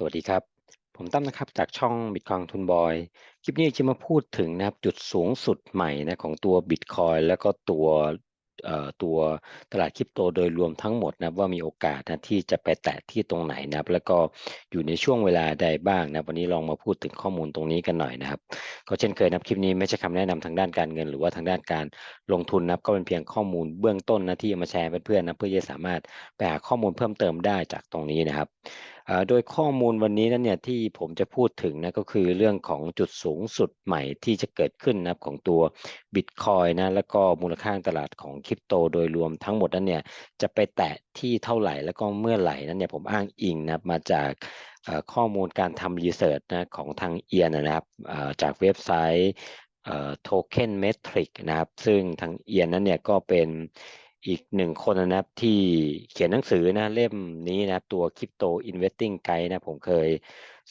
สวัสดีครับ ผมตั้มนะครับจากช่อง Bitcoin ทุนบอย คลิปนี้จะมาพูดถึงนะครับจุดสูงสุดใหม่นะของตัว Bitcoin แล้วก็ตัวตัวตลาดคริปโตโดยรวมทั้งหมดนะว่ามีโอกาสนะที่จะไปแตะที่ตรงไหนนะแล้วก็อยู่ในช่วงเวลาใดบ้างนะวันนี้ลองมาพูดถึงข้อมูลตรงนี้กันหน่อยนะครับ ก็เช่นเคยนะคลิปนี้ไม่ใช่คำแนะนำทางด้านการเงิน หรือว่าทางด้านการลงทุนนะก็เป็นเพียงข้อมูลเบื้องต้นนะที่มาแชร์เพื่อนๆนะเพื่อจะสามารถไปหาข้อมูลเพิ่มเติมได้จากตรงนี้นะครับ โดยข้อมูลวันนี้นั้นเนี่ยที่ผมจะพูดถึงนะก็คือเรื่องของจุดสูงสุดใหม่ที่จะเกิดขึ้นนะครับของตัว Bitcoin นะแล้วก็มูลค่าตลาดของคริปโตโดยรวมทั้งหมดนั้นเนี่ยจะไปแตะที่เท่าไหร่แล้วก็เมื่อไหร่นั้นเนี่ยผมอ้างอิงนะมาจากข้อมูลการทำรีเสิร์ชนะของทางเอียนนะครับจากเว็บไซต์เอ่อ Token Metric นะครับซึ่งทางเอียนนั้นเนี่ยก็เป็น อีกหนึ่งคนนะครับที่เขียนหนังสือนะเล่มนี้นะครับตัว Crypto Investing Guide นะผมเคย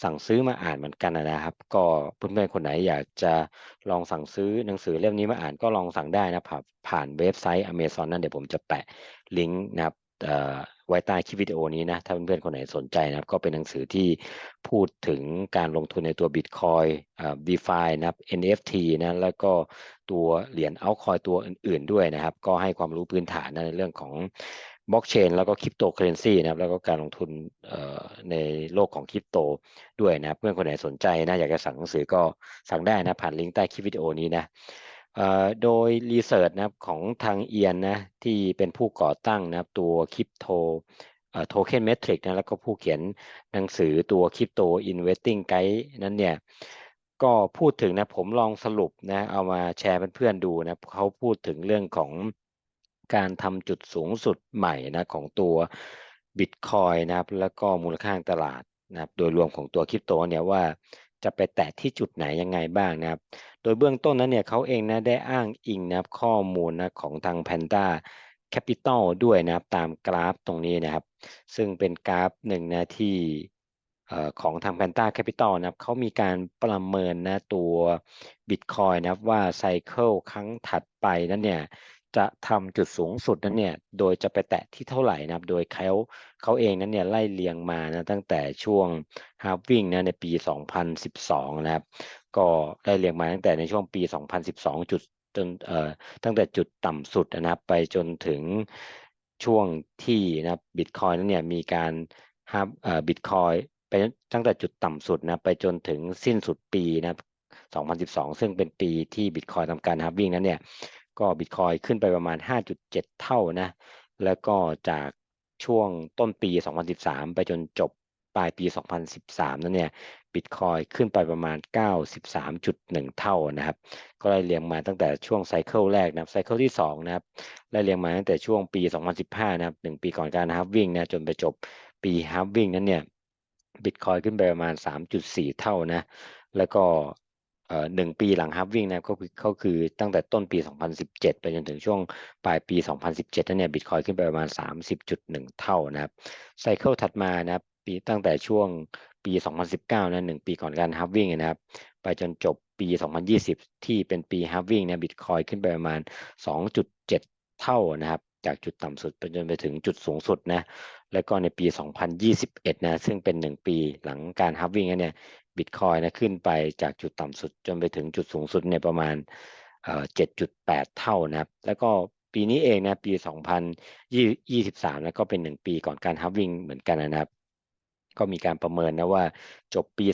สั่งซื้อมาอ่านเหมือนกันนะครับ ก็เพื่อนๆคนไหนอยากจะลองสั่งซื้อหนังสือเล่มนี้มาอ่านก็ลองสั่งได้นะผ่านผ่านเว็บไซต์ Amazon นั่นเดี๋ยวผมจะแปะลิงก์นะครับ ไว้ใต้คลิปวิดีโอนี้นะถ้าเพื่อนๆคนไหนสนใจนะครับ ก็เป็นหนังสือที่พูดถึงการลงทุนในตัว Bitcoin เอ่อ DeFi นะครับ NFT นะแล้วก็ตัวเหรียญ altcoin ตัวอื่นๆด้วยนะครับ ก็ให้ความรู้พื้นฐานนะในเรื่องของบล็อกเชนแล้วก็คริปโตเคอเรนซีนะครับแล้วก็การลงทุนในโลกของคริปโตด้วยนะครับเพื่อนคนไหนสนใจนะอยากจะสั่งหนังสือก็สั่งได้นะผ่านลิงก์ใต้คลิปวิดีโอนี้นะ โดยรีเสิร์ชนะครับของทางเอียนนะที่เป็นผู้ก่อตั้งนะครับตัวคริปโตโทเค็นเมทริกนะแล้วก็ผู้เขียนหนังสือตัวคริปโตอินเวสติ้งไกด์นั้นเนี่ยก็พูดถึงนะผมลองสรุปนะเอามาแชร์เพื่อนๆดูนะเขาพูดถึงเรื่องของการทำจุดสูงสุดใหม่นะของตัว Bitcoin นะครับแล้วก็มูลค่าตลาดนะครับโดยรวมของตัวคริปโตเนี่ยว่าจะไปแตะที่จุดไหนยังไงบ้างนะครับ ดยเบื้องต้นนั้นเนี่ยเขาเองนะได้อ้างอิงนะครับข้อมูลนะของทาง Panda Capital ด้วยนะครับตามกราฟตรงนี้นะครับ ซึ่งเป็นกราฟหนึ่งนะที่ของทาง Panda Capital นะครับเขามีการประเมินนะตัว Bitcoin นะครับว่าไซเคิลครั้งถัดไปนั้นเนี่ย จะทำจุดสูงสุดนั้นเนี่ย โดยจะไปแตะที่เท่าไหร่นะครับ โดยเขาเขาเองนั้นเนี่ยไล่เรียงมานะตั้งแต่ช่วง halving นะในปี 2012 นะครับ ก็ไล่เรียงมาตั้งแต่ในช่วงปี 2012 จุดจนเอ่อตั้งแต่จุดต่ำสุดนะครับ ไปจนถึงช่วงที่นะครับบิตคอยนั้นเนี่ยมีการฮับเอ่อบิตคอยไปตั้งแต่จุดต่ำสุดนะไปจนถึงสิ้นสุดปีนะครับ2012 ซึ่งเป็นปีที่บิตคอยทำการฮับวิ่งนั้นเนี่ย ก็บิตคอยขึ้นไปประมาณ 5.7 เท่านะ แล้วก็จากช่วงต้นปี 2013 ไปจนจบปลายปี 2013 นั้นเนี่ยบิตคอยขึ้นไปประมาณ 93.1 เท่านะครับ ก็ไล่เรียงมาตั้งแต่ช่วงไซเคิลแรกนะครับไซเคิลที่ 2 นะครับไล่เรียงมาตั้งแต่ช่วงปี 2015 นะครับ1ปีก่อนการฮับวิ่งนะจนไปจบปีฮับวิ่งนั้นเนี่ยบิตคอยขึ้นไปประมาณ 3.4 เท่านะ แล้วก็ หนึ่งปีหลังฮับวิ่งนะก็คือก็คือตั้งแต่ต้นปี 2017 ไปจนถึงช่วงปลายปี 2017นั่นเนี่ยบิตคอยขึ้นไปประมาณ 30.1 เท่านะครับไซเคิลถัดมานะครับปีตั้งแต่ช่วงปี 2019นะหนึ่งปีก่อนการฮับวิ่งนะครับไปจนจบปี 2020 ที่เป็นปีฮับวิ่งเนี่ยบิตคอยขึ้นไปประมาณ 2.7 เท่านะครับจากจุดต่ำสุดไปจนไปถึงจุดสูงสุดนะแล้วก็ในปี 2021 นะซึ่งเป็น 1 ปีหลังการฮับวิ่งเนี่ย บิตคอยนะขึ้นไปจากจุดต่ำสุดจนไปถึงจุดสูงสุดเนี่ยประมาณเอ่อ7.8เท่านะครับ แล้วก็ปีนี้เองนะปี 2023แล้วก็เป็น1ปีก่อนการฮับวิ่งเหมือนกันนะครับ ก็มีการประเมินนะว่าจบปี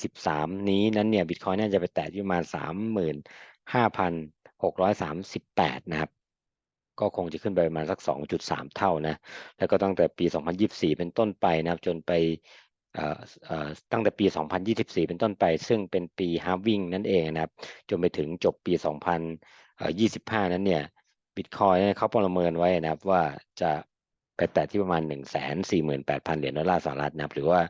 2023 นี้นั้นเนี่ยบิตคอยน่าจะไปแตะที่ประมาณ 35,638 นะครับก็คงจะขึ้นไปประมาณสัก 2.3 เท่านะ แล้วก็ตั้งแต่ปี 2024 เป็นต้นไปนะครับ จนไป ตั้งแต่ปี 2024 เป็นต้นไป ซึ่งเป็นปี halving นั่นเองนะครับ จนไปถึงจบปี 2025 นั้นเนี่ยบิตคอยเขาประเมินไว้นะครับว่าจะไปแตะที่ประมาณ 148,000 เหรียญดอลลาร์สหรัฐนะครับ หรือว่า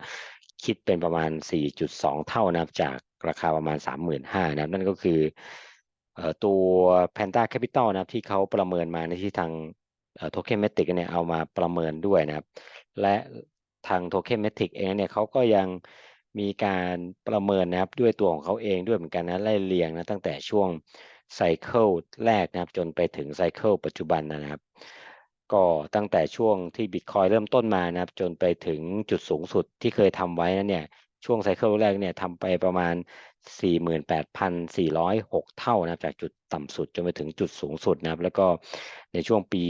คิดเป็นประมาณ 4.2 เท่านะครับจากราคาประมาณ 35,000นะครับ นั่นก็คือตัว Panda Capital นะครับที่เขาประเมินมาในที่ทางเอ่อ Token Matic เนี่ยเอามาประเมินด้วยนะครับ และ ทาง Token Matic เองเนี่ยเขาก็ยังมีการประเมินนะครับด้วยตัวของเขาเองด้วยเหมือนกันนะไล่เรียงนะตั้งแต่ช่วงไซเคิลแรกนะครับจนไปถึงไซเคิลปัจจุบันนะครับ ก็ตั้งแต่ช่วงที่บิตคอยเริ่มต้นมานะครับจนไปถึงจุดสูงสุดที่เคยทำไว้นั้นเนี่ยช่วงไซเคิลแรกเนี่ยทำไปประมาณ 48,406 เท่านะครับจากจุดต่ำสุดจนไปถึงจุดสูงสุดนะครับ แล้วก็ในช่วงปี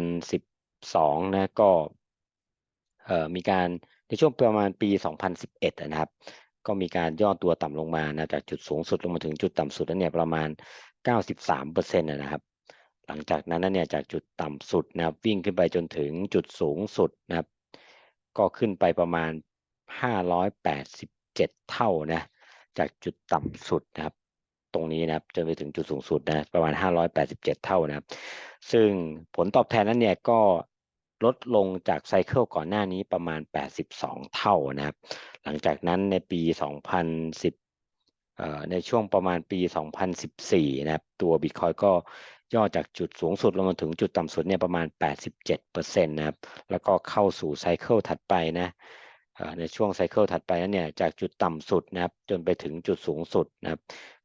2012 นะก็เอ่อ มีการในช่วงประมาณปี 2011 นะครับ ก็มีการย่อตัวต่ำลงมานะจากจุดสูงสุดลงมาถึงจุดต่ำสุดนั้นเนี่ยประมาณ 93%นะครับ หลังจากนั้นเนี่ยจากจุดต่ำสุดนะครับวิ่งขึ้นไปจนถึงจุดสูงสุดนะครับ ก็ขึ้นไปประมาณ 587 เท่านะจากจุดต่ำสุดนะครับตรงนี้นะครับจนไปถึงจุดสูงสุดนะประมาณ 587 เท่านะครับ ซึ่งผลตอบแทนนั้นเนี่ยก็ ลดลงจากไซเคิลก่อนหน้านี้ประมาณ 82 เท่านะครับ หลังจากนั้นในปี 2010เอ่อในช่วงประมาณปี 2014 นะครับ ตัว Bitcoin ก็ย่อจากจุดสูงสุดลงมาถึงจุดต่ำสุดเนี่ยประมาณ 87%นะครับ แล้วก็เข้าสู่ไซเคิลถัดไปนะในช่วงไซเคิลถัดไปนั้นเนี่ยจากจุดต่ำสุดนะครับ จนไปถึงจุดสูงสุดนะครับ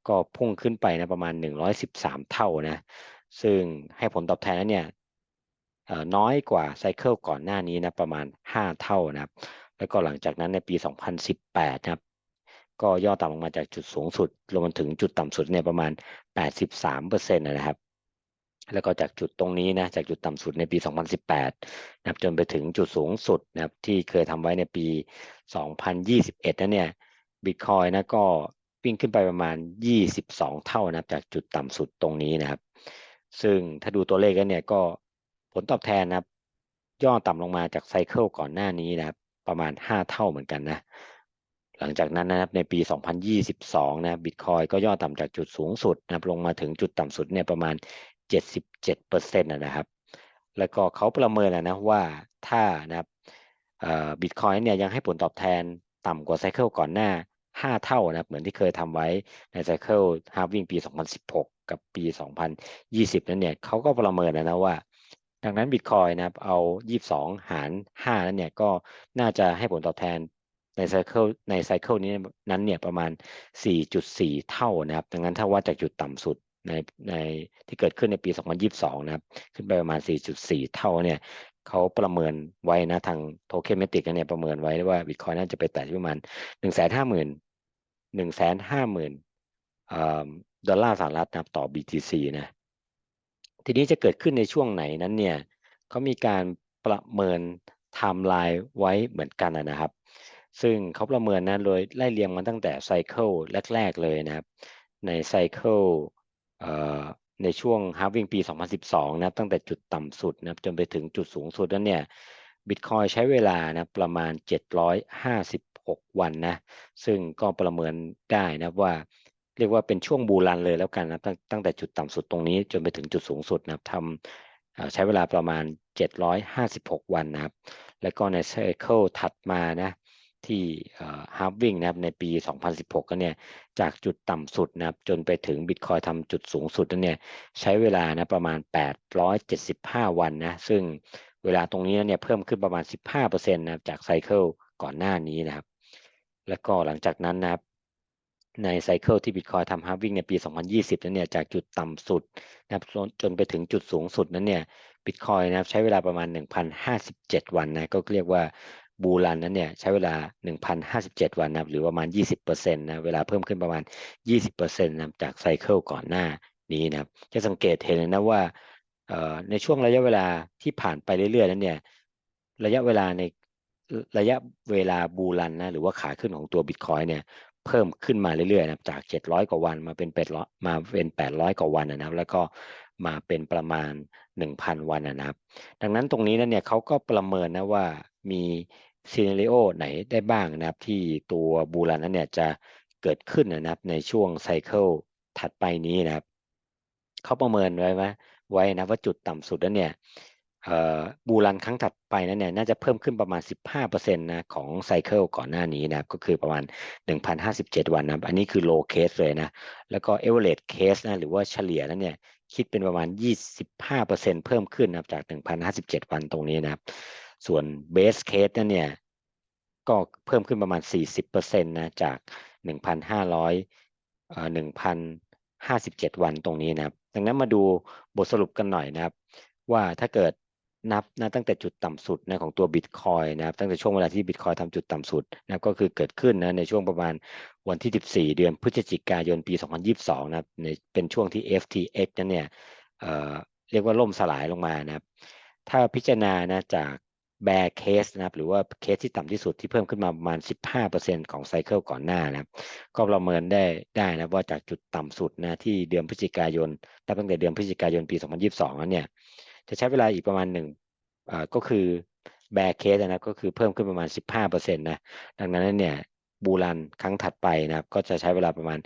ก็พุ่งขึ้นไปนะประมาณ 113 เท่านะ ซึ่งให้ผลตอบแทนนั้นเนี่ย น้อยกว่าไซเคิลก่อนหน้านี้นะประมาณ 5 เท่านะครับ แล้วก็หลังจากนั้นในปี 2018 นะครับ ก็ย่อต่ำลงมาจากจุดสูงสุดลงมาถึงจุดต่ำสุดเนี่ยประมาณ 83%นะครับ แล้วก็จากจุดตรงนี้นะจากจุดต่ำสุดในปี 2018 นะครับจนไปถึงจุดสูงสุดนะครับที่เคยทำไว้ในปี 2021 นั้นเนี่ยบิตคอยนะก็วิ่งขึ้นไปประมาณ 22 เท่านะครับจากจุดต่ำสุดตรงนี้นะครับ ซึ่งถ้าดูตัวเลขกันเนี่ยก็ ผลตอบแทนนะครับ ย่อต่ำลงมาจากไซเคิลก่อนหน้านี้นะครับ ประมาณ 5 เท่าเหมือนกันนะ หลังจากนั้นนะครับในปี 2022 นะบิตคอยก็ย่อต่ำจากจุดสูงสุดนะครับลงมาถึงจุดต่ำสุดเนี่ยประมาณ 77%นะครับ แล้วก็เขาประเมินนะว่าถ้านะครับบิตคอยเนี่ยยังให้ผลตอบแทนต่ำกว่าไซเคิลก่อนหน้า 5 เท่านะครับ เหมือนที่เคยทำไว้ในไซเคิลฮาร์วิ่งปี 2016 กับปี 2020 นั้นเนี่ยเขาก็ประเมินนะว่า ดังนั้นบิตคอยนะครับเอา 22 หาร 5 นั้นเนี่ยก็น่าจะให้ผลตอบแทนในไซเคิลในไซเคิลนี้นั้นเนี่ยประมาณ 4.4 เท่านะครับ ดังนั้นถ้าวัดจากจุดต่ำสุดในในที่เกิดขึ้นในปี 2022 นะครับ ขึ้นไปประมาณ 4.4 เท่าเนี่ยเขาประเมินไว้นะทางโทเค็นเมติกเนี่ยประเมินไว้ว่าบิตคอยน่าจะไปแตะที่ประมาณ 150,000 150,000ดอลลาร์สหรัฐนะครับต่อ BTC นะ ทีนี้จะเกิดขึ้นในช่วงไหนนั้นเนี่ยเขามีการประเมินไทม์ไลน์ไว้เหมือนกันนะครับ ซึ่งเขาประเมินนะโดยไล่เรียงมาตั้งแต่ไซเคิลแรกๆเลยนะครับ ในไซเคิลในช่วงฮาร์วิ่งปี 2012 นะครับ ตั้งแต่จุดต่ำสุดนะครับจนไปถึงจุดสูงสุดนั้นเนี่ยบิตคอยใช้เวลานะประมาณ 756 วันนะ ซึ่งก็ประเมินได้นะว่า เรียกว่าเป็นช่วงบูรันเลยแล้วกันนะตั้งตั้งแต่จุดต่ำสุดตรงนี้จนไปถึงจุดสูงสุดนะครับทำใช้เวลาประมาณ 756 วันนะครับ แล้วก็ในไซเคิลถัดมานะที่ฮาร์ฟวิ่งนะครับในปี 2016 ก็เนี่ยจากจุดต่ำสุดนะครับจนไปถึงบิตคอยทำจุดสูงสุดนั้นเนี่ยใช้เวลานะประมาณ 875 วันนะซึ่งเวลาตรงนี้เนี่ยเพิ่มขึ้นประมาณ 15%นะครับจากไซเคิลก่อนหน้านี้นะครับ แล้วก็หลังจากนั้นนะครับ ในไซเคิลที่บิตคอยทำฮาร์วิ่งในปี 2020 นั้นเนี่ยจากจุดต่ำสุดนะครับจนไปถึงจุดสูงสุดนั้นเนี่ยบิตคอยนะครับใช้เวลาประมาณ 1,057 วันนะก็เรียกว่าบูรันนั้นเนี่ยใช้เวลา 1,057 วันนะหรือประมาณ 20%นะเวลาเพิ่มขึ้นประมาณ 20%นะจากไซเคิลก่อนหน้านี้นะครับจะสังเกตเห็นนะว่าในช่วงระยะเวลาที่ผ่านไปเรื่อยๆนั้นเนี่ยระยะเวลาในระยะเวลาบูรันนะหรือว่าขาขึ้นของตัวบิตคอยเนี่ย เพิ่มขึ้นมาเรื่อยๆนะจาก 700 กว่าวันมาเป็น800มาเป็น 800 กว่าวันนะครับ แล้วก็มาเป็นประมาณ 1,000 วันนะครับ ดังนั้นตรงนี้นั่นเนี่ยเขาก็ประเมินนะว่ามีซีนารีโอไหนได้บ้างนะครับที่ตัวบูรันนั้นเนี่ยจะเกิดขึ้นนะครับในช่วงไซเคิลถัดไปนี้นะครับเขาประเมินไว้ไหมไว้นะว่าจุดต่ำสุดนั้นเนี่ย บูรันครั้งถัดไปนั้นเนี่ยน่าจะเพิ่มขึ้นประมาณ 15%นะของไซเคิลก่อนหน้านี้นะครับก็คือประมาณ 1,057 วันนะอันนี้คือโลเคสเลยนะแล้วก็เอเวอเรสเคสนะหรือว่าเฉลี่ยนั้นเนี่ยคิดเป็นประมาณ 25%เพิ่มขึ้นนะจาก 1,057 วันตรงนี้นะครับส่วนเบสเคสนั่นเนี่ยก็เพิ่มขึ้นประมาณ 40%นะจาก 1,500เอ่อ1,057 วันตรงนี้นะครับดังนั้นมาดูบทสรุปกันหน่อยนะครับว่าถ้าเกิด นับนะตั้งแต่จุดต่ำสุดนะของตัวบิตคอยนะครับตั้งแต่ช่วงเวลาที่บิตคอยทำจุดต่ำสุดนะก็คือเกิดขึ้นนะในช่วงประมาณวันที่ 14 เดือนพฤศจิกายนปี 2022 นะครับในเป็นช่วงที่ FTX นั้นเนี่ยเอ่อเรียกว่าล่มสลายลงมานะครับ ถ้าพิจารณานะจากแบร์เคสนะครับหรือว่าเคสที่ต่ำที่สุดที่เพิ่มขึ้นมาประมาณ 15%ของไซเคิลก่อนหน้านะครับ ก็ประเมินได้ได้นะว่าจากจุดต่ำสุดนะที่เดือนพฤศจิกายนตั้งแต่เดือนพฤศจิกายนปี 2022 นั้นเนี่ย จะใช้เวลาอีกประมาณหนึ่งก็คือแบร์เคสนะก็คือเพิ่มขึ้นประมาณ 15%นะดังนั้นเนี่ยบูรันครั้งถัดไปนะครับ ก็จะใช้เวลาประมาณ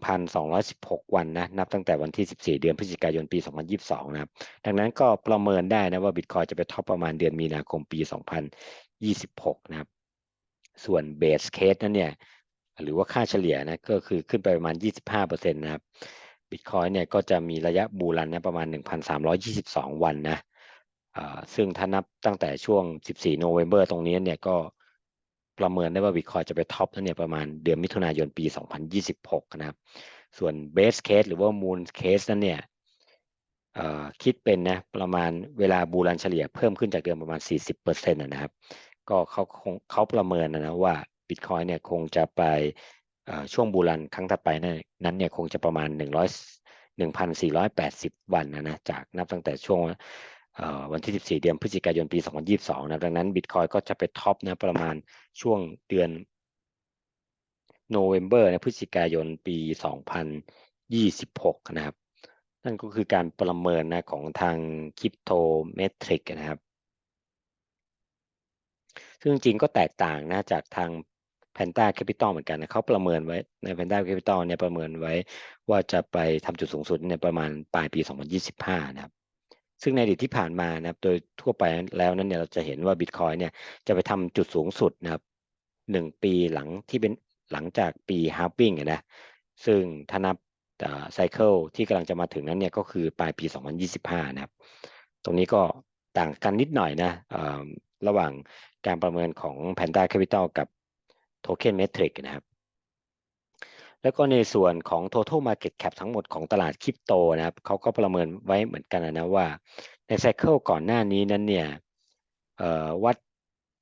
1,216 วันนะนับตั้งแต่วันที่ 14 เดือนพฤศจิกายนปี 2022 นะครับ ดังนั้นก็ประเมินได้นะว่าบิตคอยจะไปท็อปประมาณเดือนมีนาคมปี 2026 นะครับ ส่วนเบสเคสนั้นเนี่ยหรือว่าค่าเฉลี่ยนะก็คือขึ้นไปประมาณ 25%นะครับ บิตคอยเนี่ยก็จะมีระยะบูรันนะประมาณ 1,322 วันนะซึ่งถ้านับตั้งแต่ช่วง 14 โนเวม ber ตรงนี้เนี่ยก็ประเมินได้ว่าบิตคอยจะไปท็อปนั่นเนี่ยประมาณเดือนมิถุนายนปี 2026 นะครับ ส่วนเบสเคสหรือว่ามูลเคสนั้นเนี่ยคิดเป็นนะประมาณเวลาบูรันเฉลี่ยเพิ่มขึ้นจากเดิมประมาณ 40%นะครับ ก็เขาคงเขาประเมินนะว่าบิตคอยเนี่ยคงจะไป ช่วงบูรันครั้งถัดไปนั้นเนี่ยคงจะประมาณ 100 1,480 วันนะนะจากนับตั้งแต่ช่วงวันที่ 14 เดือนพฤศจิกายนปี 2022 นะดังนั้นบิตคอยก็จะไปท็อปนะประมาณช่วงเดือนโนเวม ber นะพฤศจิกายนปี 2026 นะครับ นั่นก็คือการประเมินนะของทางคริปโตเมทริกนะครับ ซึ่งจริงก็แตกต่างนะจากทาง Panda Capital เหมือนกันนะเขาประเมินไว้ใน Panda Capital เนี่ยประเมินไว้ว่าจะไปทำจุดสูงสุดในประมาณปลายปี 2025 นะครับ ซึ่งในอดีตที่ผ่านมานะครับ โดยทั่วไปแล้วนั้นเนี่ยเราจะเห็นว่า Bitcoin เนี่ยจะไปทำจุดสูงสุดนะครับหนึ่งปีหลังที่เป็นหลังจากปี halving นะซึ่งถ้านับไซเคิลที่กำลังจะมาถึงนั้นเนี่ยก็คือปลายปี 2025 นะครับ ตรงนี้ก็ต่างกันนิดหน่อยนะระหว่างการประเมินของ Panda Capital กับ Token Metric นะครับ แล้วก็ในส่วนของ Total Market Cap ทั้งหมดของตลาดคริปโตนะครับเขาก็ประเมินไว้เหมือนกันนะว่าในไซเคิลก่อนหน้านี้นั้นเนี่ยวัด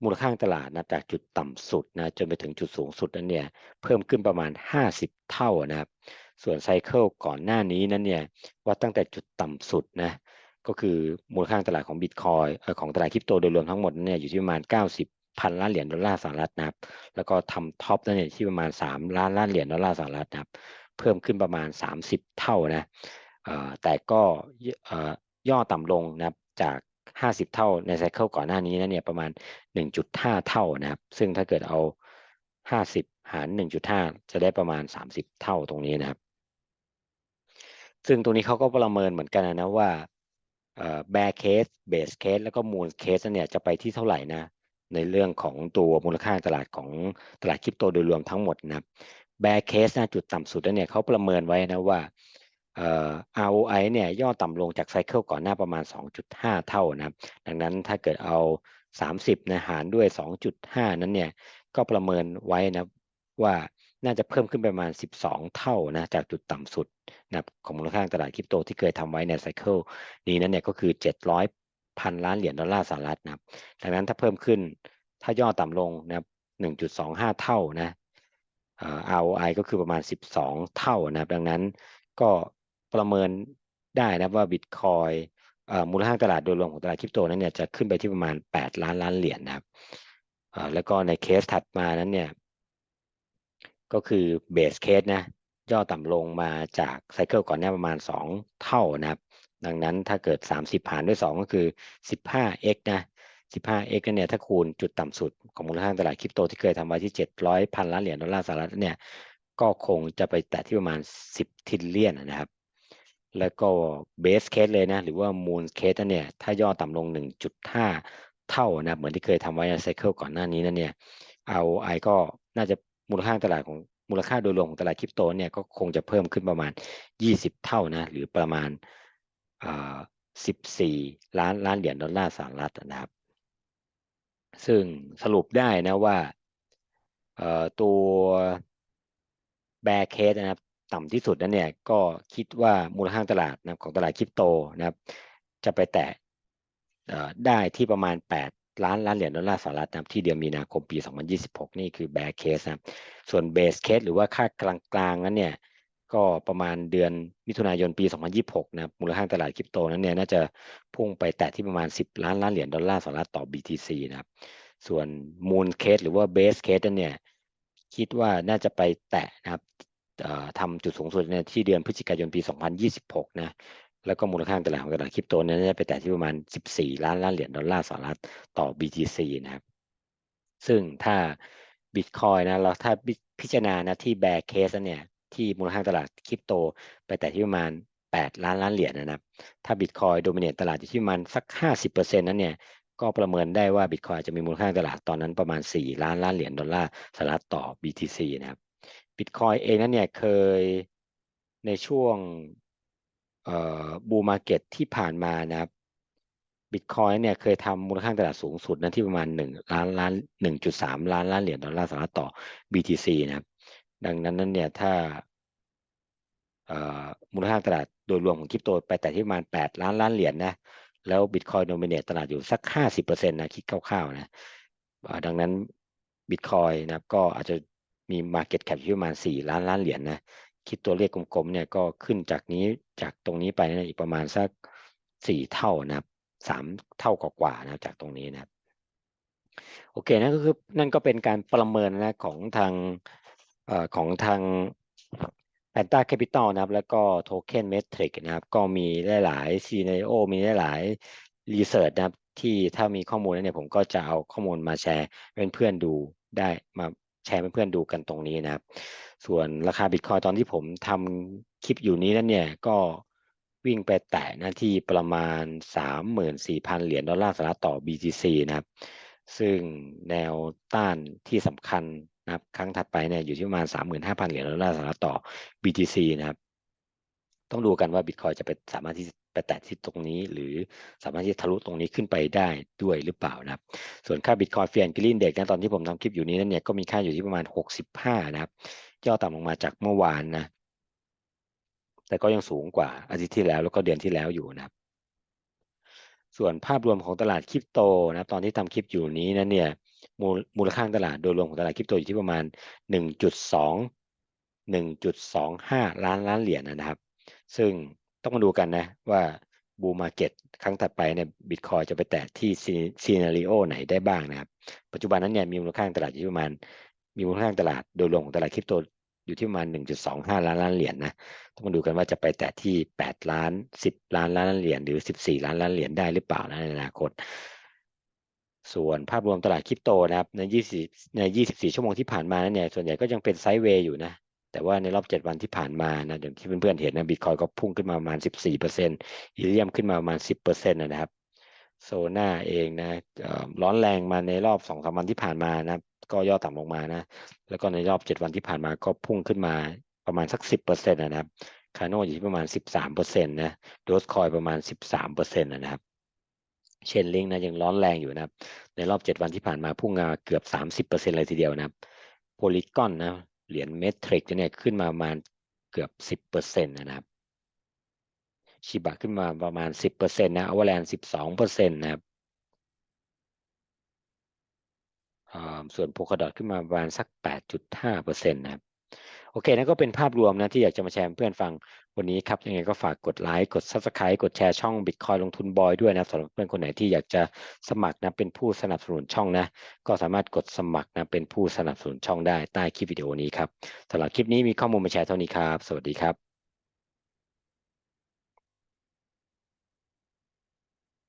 มูลค่าตลาดนะจากจุดต่ำสุดนะจนไปถึงจุดสูงสุดนั้นเนี่ยเพิ่มขึ้นประมาณ 50 เท่านะครับ ส่วนไซเคิลก่อนหน้านี้นั้นเนี่ยวัดตั้งแต่จุดต่ำสุดนะก็คือมูลค่าตลาดของบิตคอยของตลาดคริปโตโดยรวมทั้งหมดเนี่ยอยู่ที่ประมาณ 90 พันล้านเหรียญดอลลาร์สหรัฐนะครับ แล้วก็ทำท็อปนั่นเนี่ยที่ประมาณ 3 ล้านล้านเหรียญดอลลาร์สหรัฐนะครับ เพิ่มขึ้นประมาณ 30 เท่านะแต่ก็ย่อต่ำลงนะครับจาก 50 เท่าในไซเคิลก่อนหน้านี้นะเนี่ยประมาณ 1.5 เท่านะครับ ซึ่งถ้าเกิดเอา 50 หาร 1.5 จะได้ประมาณ 30 เท่าตรงนี้นะครับ ซึ่งตรงนี้เขาก็ประเมินเหมือนกันนะว่าแบร์เคสเบสเคสแล้วก็มูลเคสเนี่ยจะไปที่เท่าไหร่นะ ในเรื่องของตัวมูลค่าตลาดของตลาดคริปโตโดยรวมทั้งหมดนะครับแบร์เคสนะจุดต่ำสุดเนี่ยเขาประเมินไว้นะว่าเอ่อ ROI เนี่ยย่อต่ำลงจากไซเคิลก่อนหน้าประมาณ 2.5 เท่านะครับ ดังนั้นถ้าเกิดเอา 30นะหารด้วย 2.5 นั้นเนี่ยก็ประเมินไว้นะว่าน่าจะเพิ่มขึ้นไปประมาณ 12 เท่านะจากจุดต่ำสุดนะของมูลค่าตลาดคริปโตที่เคยทำไว้ในไซเคิลนี้นั้นเนี่ยก็คือ700 พันล้านเหรียญดอลลาร์สหรัฐนะครับดังนั้นถ้าเพิ่มขึ้นถ้าย่อต่ำลงนะครับ1.25 เท่านะ ROI ก็คือประมาณ 12 เท่านะครับ ดังนั้นก็ประเมินได้นะว่าบิตคอยมูลค่าตลาดโดยรวมของตลาดคริปโตนั้นเนี่ยจะขึ้นไปที่ประมาณ 8 ล้านล้านเหรียญนะครับแล้วก็ในเคสถัดมานั้นเนี่ยก็คือเบสเคสนะย่อต่ำลงมาจากไซเคิลก่อนหน้าประมาณ 2 เท่านะครับ ดังนั้นถ้าเกิด 30หารด้วย 2 ก็คือ 15x นะ 15x เนี่ยถ้าคูณจุดต่ำสุดของมูลค่าตลาดคริปโตที่เคยทำไว้ที่ 700พันล้านเหรียญดอลลาร์สหรัฐเนี่ยก็คงจะไปแตะที่ประมาณ 10 ทิลเลียนนะครับ แล้วก็เบสเคสเลยนะ หรือว่ามูลเคสเนี่ยถ้าย่อต่ำลง 1.5 เท่านะเหมือนที่เคยทำไว้ในไซเคิลก่อนหน้านี้นั่นเนี่ยเอาไอก็น่าจะมูลค่าตลาดของมูลค่าโดยรวมของตลาดคริปโตเนี่ยก็คงจะเพิ่มขึ้นประมาณ 20 เท่านะหรือประมาณ 14 ล้านล้านเหรียญดอลลาร์สหรัฐนะครับ ซึ่งสรุปได้นะว่าตัวแบร์เคสนะครับต่ำที่สุดนั้นเนี่ยก็คิดว่ามูลค่าตลาดนะของตลาดคริปโตนะครับ จะไปแตะได้ที่ประมาณ 8 ล้านล้านเหรียญดอลลาร์สหรัฐนะครับที่เดือนมีนาคมปี 2026 นี่คือ bear case นะครับส่วน base case หรือว่าค่ากลางๆนั้นเนี่ย ก็ประมาณเดือนมิถุนายนปี 2026 นะครับมูลค่าตลาดคริปโตนั้นเนี่ยน่าจะพุ่งไปแตะที่ประมาณ 10 ล้านล้านเหรียญดอลลาร์สหรัฐต่อ BTC นะครับ ส่วน moon case หรือว่า base case นั้นเนี่ยคิดว่าน่าจะไปแตะนะครับทำจุดสูงสุดในที่เดือนพฤศจิกายนปี 2026 นะแล้วก็มูลค่าตลาดของตลาดคริปโตนั้นจะไปแตะที่ประมาณ 14 ล้านล้านเหรียญดอลลาร์สหรัฐต่อ BTC นะครับ ซึ่งถ้า Bitcoin นะเราถ้าพิจารณานะที่ bear case เนี่ย ที่มูลค่าตลาดคริปโต ไปแต่ที่ประมาณ 8 ล้านล้านเหรียญนะครับ ถ้า Bitcoin โดมิเนตตลาดอยู่ที่ประมาณสัก 50%นั้นเนี่ย ก็ประเมินได้ว่า Bitcoin จะมีมูลค่าตลาดตอนนั้นประมาณ 4 ล้านล้านเหรียญดอลลาร์สหรัฐต่อ BTC นะครับ Bitcoin เองนั้นเนี่ยเคยในช่วงบูมาเก็ตที่ผ่านมานะครับ Bitcoin เนี่ยเคยทำมูลค่าตลาดสูงสุดนั้นที่ประมาณ 1 ล้านล้าน 1.3 ล้านล้านเหรียญดอลลาร์สหรัฐต่อ BTC นะครับ ดังนั้นนั้นเนี่ยถ้ามูลค่าตลาดโดยรวมของคริปโตไปแต่ที่ประมาณ 8 ล้านล้านเหรียญนะแล้ว Bitcoin โดมิเนตตลาดอยู่สัก 50%นะคิดคร่าวๆนะดังนั้น Bitcoin นะครับก็อาจจะมี Market Cap ที่ประมาณ 4 ล้านล้านเหรียญนนะคิดตัวเลขกลมๆเนี่ยก็ขึ้นจากนี้จากตรงนี้ไปนะอีกประมาณสัก 4 เท่านะครับสามเท่ากว่าๆนะจากตรงนี้นะครับโอเคนั่นก็คือนั่นก็เป็นการประเมินนะของทาง ของทางแพนต้าแคปิตอลนะครับ แล้วก็โทเค็นเมทริกนะครับ ก็มีหลายๆซีเนโอมีหลายๆรีเสิร์ชนะครับ ที่ถ้ามีข้อมูลแล้วเนี่ยผมก็จะเอาข้อมูลมาแชร์เป็นเพื่อนดูได้มาแชร์เพื่อนๆดูกันตรงนี้นะครับ ส่วนราคาบิตคอยตอนที่ผมทำคลิปอยู่นี้นั่นเนี่ยก็วิ่งไปแตะนะที่ประมาณ 34,000 เหรียญดอลลาร์สหรัฐต่อ BTC นะครับ ซึ่งแนวต้านที่สำคัญ นะครับครั้งถัดไปเนี่ยอยู่ที่ประมาณ 35,000 เหรียญดอลลาร์สหรัฐต่อ BTC นะครับ ต้องดูกันว่าบิตคอยจะไปสามารถที่ไปแตะที่ตรงนี้ หรือสามารถที่ทะลุตรงนี้ขึ้นไปได้ด้วยหรือเปล่านะครับ ส่วนค่าบิตคอยเฟียนกิลินเด็กนะตอนที่ผมทำคลิปอยู่นี้นั่นเนี่ยก็มีค่าอยู่ที่ประมาณ 65 นะครับย่อต่ำลงมาจากเมื่อวานนะ แต่ก็ยังสูงกว่าอาทิตย์ที่แล้วแล้วก็เดือนที่แล้วอยู่นะครับ ส่วนภาพรวมของตลาดคริปโตนะตอนที่ทำคลิปอยู่นี้นั้นเนี่ย มูลมูลค่าตลาดโดยรวมของตลาดคริปโตอยู่ที่ประมาณ 1.2 1.25 ล้านล้านเหรียญนะครับ ซึ่งต้องมาดูกันนะว่าบูมาเก็ตครั้งถัดไปเนี่ยบิตคอยจะไปแตะที่ซีนารีโอไหนได้บ้างนะครับ ปัจจุบันนั้นเนี่ยมีมูลค่าตลาดอยู่ที่ประมาณ มีมูลค่าตลาดโดยรวมของตลาดคริปโตอยู่ที่ประมาณ 1.25 ล้านล้านเหรียญนนะ ต้องมาดูกันว่าจะไปแตะที่ 8 ล้าน 10 ล้านล้านเหรียญหรือ 14 ล้านล้านเหรียญได้หรือเปล่านะในอนาคต ส่วนภาพรวมตลาดคริปโตนะครับใน20ใน 24 ชั่วโมงที่ผ่านมาเนี่ยส่วนใหญ่ก็ยังเป็นไซด์เวย์อยู่นะ แต่ว่าในรอบ 7 วันที่ผ่านมานะอย่างที่เพื่อนๆเห็นนะบิตคอยก็พุ่งขึ้นมาประมาณ 14%อีเรียมขึ้นมาประมาณ 10%นะครับโซน่าเองนะร้อนแรงมาในรอบ 2-3 วันที่ผ่านมานะก็ย่อต่ำลงมานะ แล้วก็ในรอบ 7 วันที่ผ่านมาก็พุ่งขึ้นมาประมาณสัก 10%นะครับคาโนอยู่ที่ประมาณ 13%นะโดสคอยประมาณ 13%นะครับ เชนลิงนะยังร้อนแรงอยู่นะครับ ในรอบ 7 วันที่ผ่านมาพุ่งมาเกือบ 30%เลยทีเดียวนะครับโพลิกอนนะเหรียญเมทริกเนี่ยขึ้นมาประมาณเกือบ 10%นะครับชิบะขึ้นมาประมาณ 10%นะอเวอร์แลนด์12%นะครับส่วนโพคาดอทขึ้นมาประมาณสัก 8.5%นะครับ โอเคนั่นก็เป็นภาพรวมนะที่อยากจะมาแชร์เพื่อนฟังวันนี้ครับยังไงก็ฝากกดไลค์กด Subscribe กดแชร์ช่อง Bitcoin ลงทุนบอยด้วยนะสำหรับเพื่อนคนไหนที่อยากจะสมัครนะเป็นผู้สนับสนุนช่องนะ ก็สามารถกดสมัครนะเป็นผู้สนับสนุนช่องได้ใต้คลิปวิดีโอนี้ครับสำหรับคลิปนี้มีข้อมูลมาแชร์เท่านี้ครับ สวัสดีครับ